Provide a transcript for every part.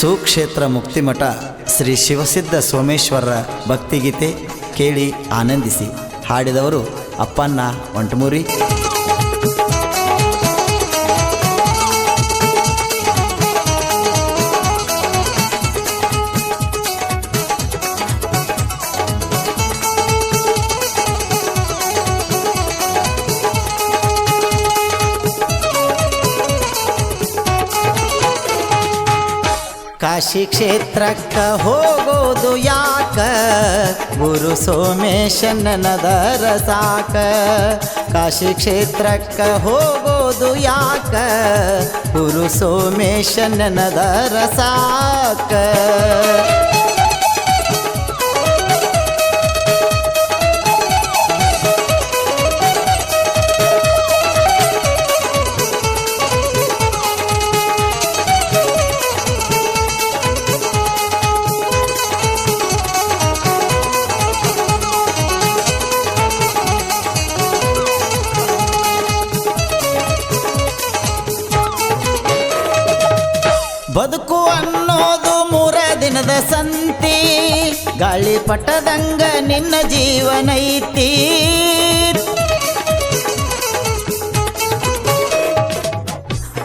ಸುಕ್ಷೇತ್ರ ಮುಕ್ತಿಮಠ ಶ್ರೀ ಶಿವಸಿದ್ಧ ಸೋಮೇಶ್ವರರ ಭಕ್ತಿಗೀತೆ ಕೇಳಿ ಆನಂದಿಸಿ. ಹಾಡಿದವರು ಅಪ್ಪಣ್ಣ ಒಂಟಮೂರಿ. ಕಾಶಿ ಕ್ಷೇತ್ರಕ್ಕ ಹೋಗೋದು ಯಾಕ? ಗುರು ಸೋಮೇಶನದರ ಸಾಕ. ಕಾಶಿ ಕ್ಷೇತ್ರಕ್ಕ ಹೋಗೋದು ಯಾಕ? ಗುರು ಸೋಮೇಶನದರ ಸಾಕ. ಬದುಕು ಅನ್ನೋದು ಮೂರ ದಿನದ ಸಂತಿ. ಗಾಳಿ ಪಟ್ಟದಂಗ ನಿನ್ನ ಜೀವನೈತಿ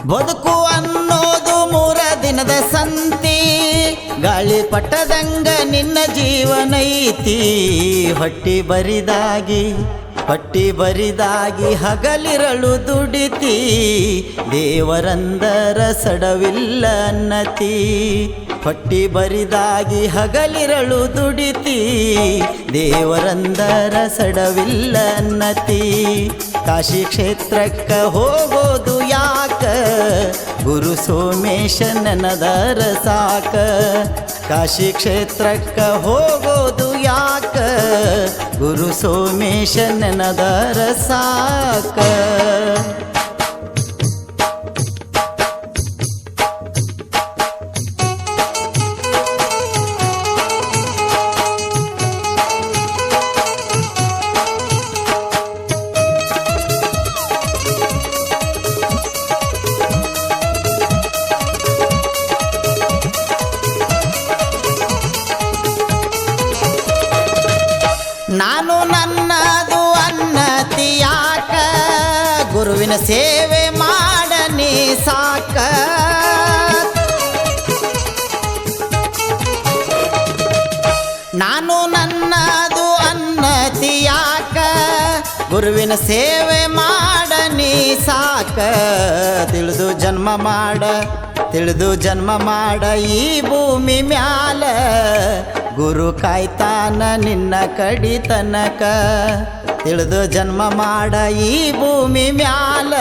ಬದುಕು ಅನ್ನೋದು ಮೂರ ದಿನದ ಸಂತಿ. ಗಾಳಿ ಪಟ್ಟದಂಗ ನಿನ್ನ ಜೀವನೈತಿ ಹೊಟ್ಟಿ ಬರಿದಾಗಿ ಹೊಟ್ಟಿ ಬರಿದಾಗಿ ಹಗಲಿರಳು ದುಡಿತಿ, ದೇವರಂದರ ಸಡವಿಲ್ಲ ಅನ್ನತಿ. ಪಟ್ಟಿ ಬರಿದಾಗಿ ಹಗಲಿರಳು ದುಡಿತಿ, ದೇವರಂದರ ಸಡವಿಲ್ಲ ಅನ್ನತಿ. ಕಾಶಿ ಕ್ಷೇತ್ರಕ್ಕ ಹೋಗೋದು ಯಾಕ? ಗುರು ಸೋಮೇಶನದರ ಸಾಕ. ಕಾಶಿ ಕ್ಷೇತ್ರಕ್ಕ ಹೋಗೋದು ಯಾಕ? ಗುರು ಸೋಮೇಶನದರ ಸಾಕ. ಗುರುವಿನ ಸೇವೆ ಮಾಡನಿ ಸಾಕ. ನಾನು ನನ್ನದು ಅನ್ನತಿಯಾಕ ಗುರುವಿನ ಸೇವೆ ಮಾಡನಿ ಸಾಕ. ತಿಳಿದು ಜನ್ಮ ಮಾಡ, ತಿಳಿದು ಜನ್ಮ ಮಾಡ ಈ ಭೂಮಿ ಮ್ಯಾಲ. ಗುರು ಕಾಯ್ತಾನ ನಿನ್ನ ಕಡಿ ತನಕ. ತಿಳಿದು ಜನ್ಮ ಮಾಡ ಈ ಭೂಮಿ ಮ್ಯಾಲ.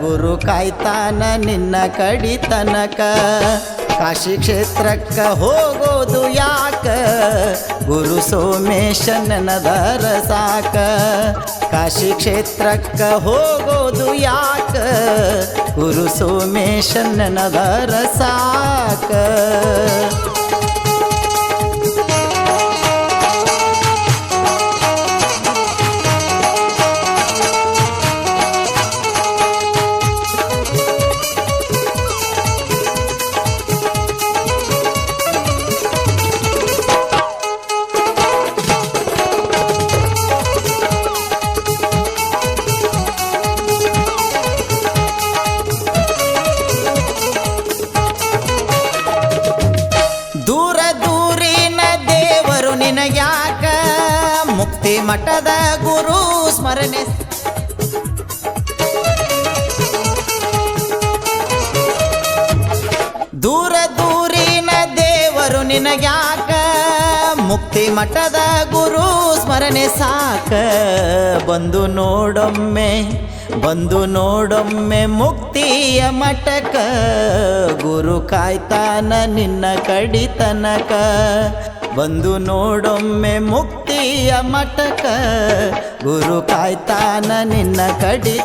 ಗುರು ಕಾಯ್ತಾನ ನಿನ್ನ ಕಡಿ ತನಕ. ಕಾಶಿ ಕ್ಷೇತ್ರಕ್ಕ ಹೋಗೋದು ಯಾಕ? ಗುರು ಸೋಮೇಶನದರ ಸಾಕ. ಕಾಶಿ ಕ್ಷೇತ್ರಕ್ಕ ಹೋಗೋದು ಯಾಕ? ಗುರು ಸೋಮೇಶನದರ ಸಾಕ. ನಿನಗ್ಯಾಕ ಮುಕ್ತಿ ಮಠದ ಗುರು ಸ್ಮರಣೆ. ದೂರ ದೂರಿನ ದೇವರು ನಿನಗ್ಯಾಕ ಮುಕ್ತಿ ಮಠದ ಗುರು ಸ್ಮರಣೆ ಸಾಕ. ಬಂದು ನೋಡೊಮ್ಮೆ ಬಂದು ನೋಡೊಮ್ಮೆ ಮುಕ್ತಿಯ ಮಠಕ. ಗುರು ಕಾಯ್ತಾನ ನಿನ್ನ ಕಡಿ ತನಕ ಬಂದು ನೋಡೊಮ್ಮೆ ಮುಕ್ತಿಯ ಮಟಕ ಗುರು ಕಾಯ್ತಾನ ನಿನ್ನ ಕಡಿ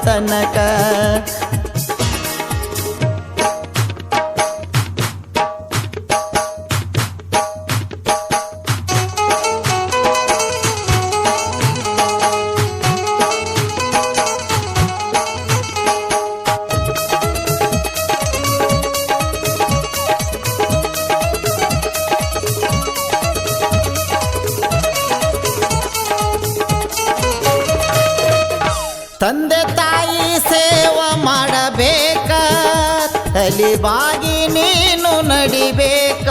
ತಲಿಬಾಗಿ ನೀನು ನಡಿಬೇಕ?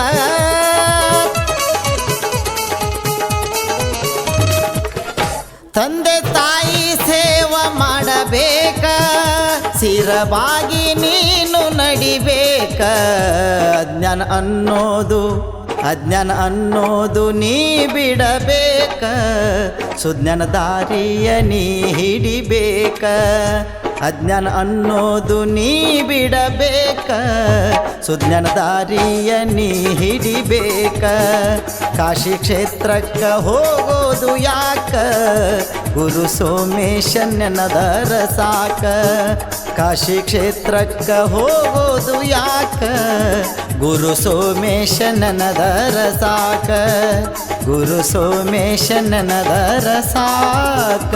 ತಂದೆ ತಾಯಿ ಸೇವ ಮಾಡಬೇಕ? ಸಿರವಾಗಿ ನೀನು ನಡಿಬೇಕ? ಅಜ್ಞಾನ ಅನ್ನೋದು ಅಜ್ಞಾನ ಅನ್ನೋದು ನೀ ಬಿಡಬೇಕ? ಸುಜ್ಞಾನ ದಾರಿಯ ನೀ ಹಿಡಿಬೇಕ? ಅಜ್ಞಾನ ಅನ್ನೋದು ನೀ ಬಿಡಬೇಕ. ಸುಜ್ಞಾನ ದಾರಿಯ ನೀ ಹಿಡಿಬೇಕ. ಕಾಶಿ ಕ್ಷೇತ್ರಕ್ಕ ಹೋಗೋದು ಯಾಕ? ಗುರು ಸೋಮೇಶನ್ನದರ ಸಾಕ. ಕಾಶಿ ಕ್ಷೇತ್ರಕ್ಕ ಹೋಗೋದು ಯಾಕ? ಗುರು ಸೋಮೇಶನ್ನದರ ಸಾಕ. ಗುರು ಸೋಮೇಶನ್ನದರ ಸಾಕ.